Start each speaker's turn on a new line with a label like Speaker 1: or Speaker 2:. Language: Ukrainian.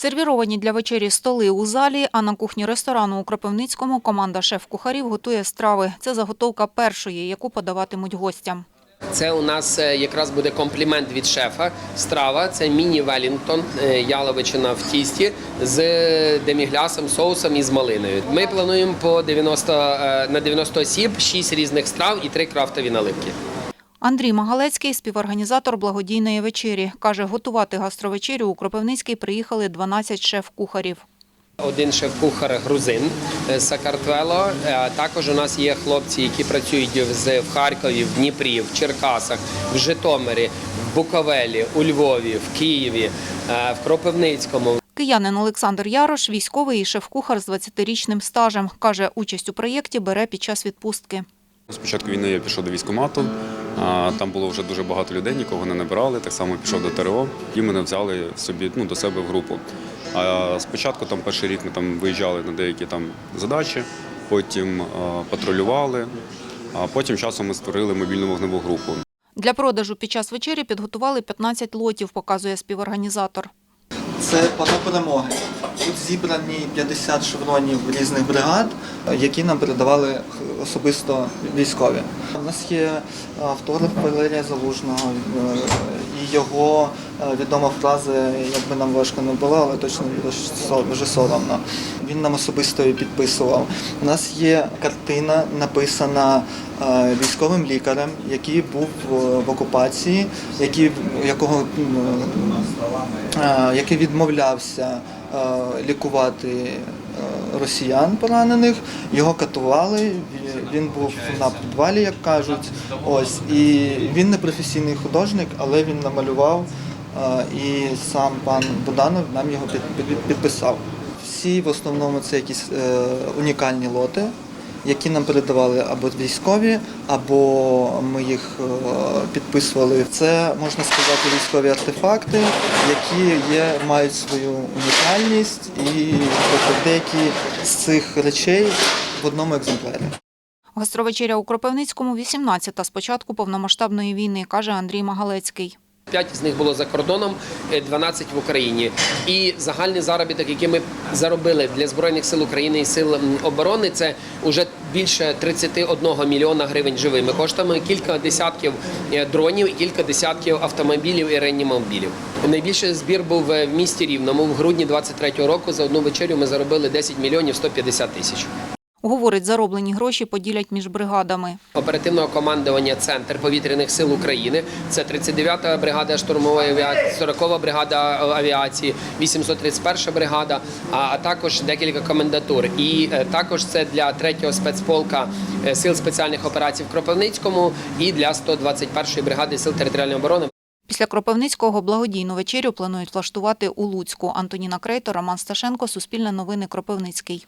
Speaker 1: Сервіровані для вечері столи у залі, а на кухні ресторану у Кропивницькому команда шеф-кухарів готує страви. Це заготовка першої, яку подаватимуть гостям.
Speaker 2: Це у нас е, якраз буде комплімент від шефа. Страва це міні Велінгтон, е, яловичина в тісті з деміглясом, соусом і з малиною. Ми плануємо по 90, е, на 90 осіб 6 різних страв і 3 крафтові наливки.
Speaker 1: Андрій Магалецький – співорганізатор благодійної вечері. Каже, готувати гастровечерю у Кропивницький приїхали 12 шеф-кухарів.
Speaker 2: Один шеф-кухар грузин з Сакартвело. Е, Також у нас є хлопці, які працюють в Харкові, в Дніпрі, в Черкасах, в Житомирі, в Буковелі, у Львові, в Києві, е, в Кропивницькому.
Speaker 1: Киянин Олександр Ярош – військовий і шеф-кухар з 20-річним стажем. Каже, участь у проєкті бере під час відпустки.
Speaker 3: Спочатку війни я пішов до військкомату, там було вже дуже багато людей, нікого не набирали. Так само пішов до ТРО і мене взяли собі ну, до себе в групу. А спочатку там перший рік ми там виїжджали на деякі там задачі, потім патрулювали, а потім часом ми створили мобільну вогневу групу.
Speaker 1: Для продажу під час вечері підготували 15 лотів, показує співорганізатор.
Speaker 4: Це пано перемоги. Тут зібрані 50 шевронів різних бригад, які нам передавали особисто військові. У нас є автограф Валерія Залужного е, його е, відома фраза, як би нам важко не було, але точно вже соромно. Він нам особисто її підписував. У нас є картина, написана е, військовим лікарем, який був в- окупації, який, якого е, який відмовлявся лікувати е, росіян поранених. Його катували. Він був на підвалі, як кажуть. Ось і він не професійний художник, але він намалював. е, І сам пан Буданов нам його під- під- підписав. Всі в основному це якісь е, унікальні лоти, які нам передавали або військові, або ми їх е, підписували. Це можна сказати військові артефакти, які є, мають свою унікальність, і тобто, деякі з цих речей в одному екземплярі.
Speaker 1: Гастровечеря у Кропивницькому – 18-та з повномасштабної війни, каже Андрій Магалецький.
Speaker 2: П'ять з них було за кордоном, е, 12 в Україні. І загальний заробіток, який ми заробили для збройних сил України і сил оборони, це вже більше 31 мільйона гривень живими коштами, кілька десятків е, дронів і кілька десятків автомобілів і реанімобілів. Найбільший збір був е, в місті Рівному в грудні 23-го року. За одну вечерю ми заробили 10 мільйонів 150 тисяч.
Speaker 1: Говорить, зароблені гроші поділять між бригадами.
Speaker 2: оперативного командування Центр повітряних сил України. Це 39-та бригада штурмової авіації, 40-та бригада авіації, 831 бригада, а а також декілька комендатур. І е, також це для 3-го спецполка е, сил спеціальних операцій в Кропивницькому і для 121-ї бригади сил територіальної оборони.
Speaker 1: Після Кропивницького благодійну вечерю планують влаштувати у Луцьку. Антоніна Крейто, Роман Сташенко, Суспільне новини, Кропивницький.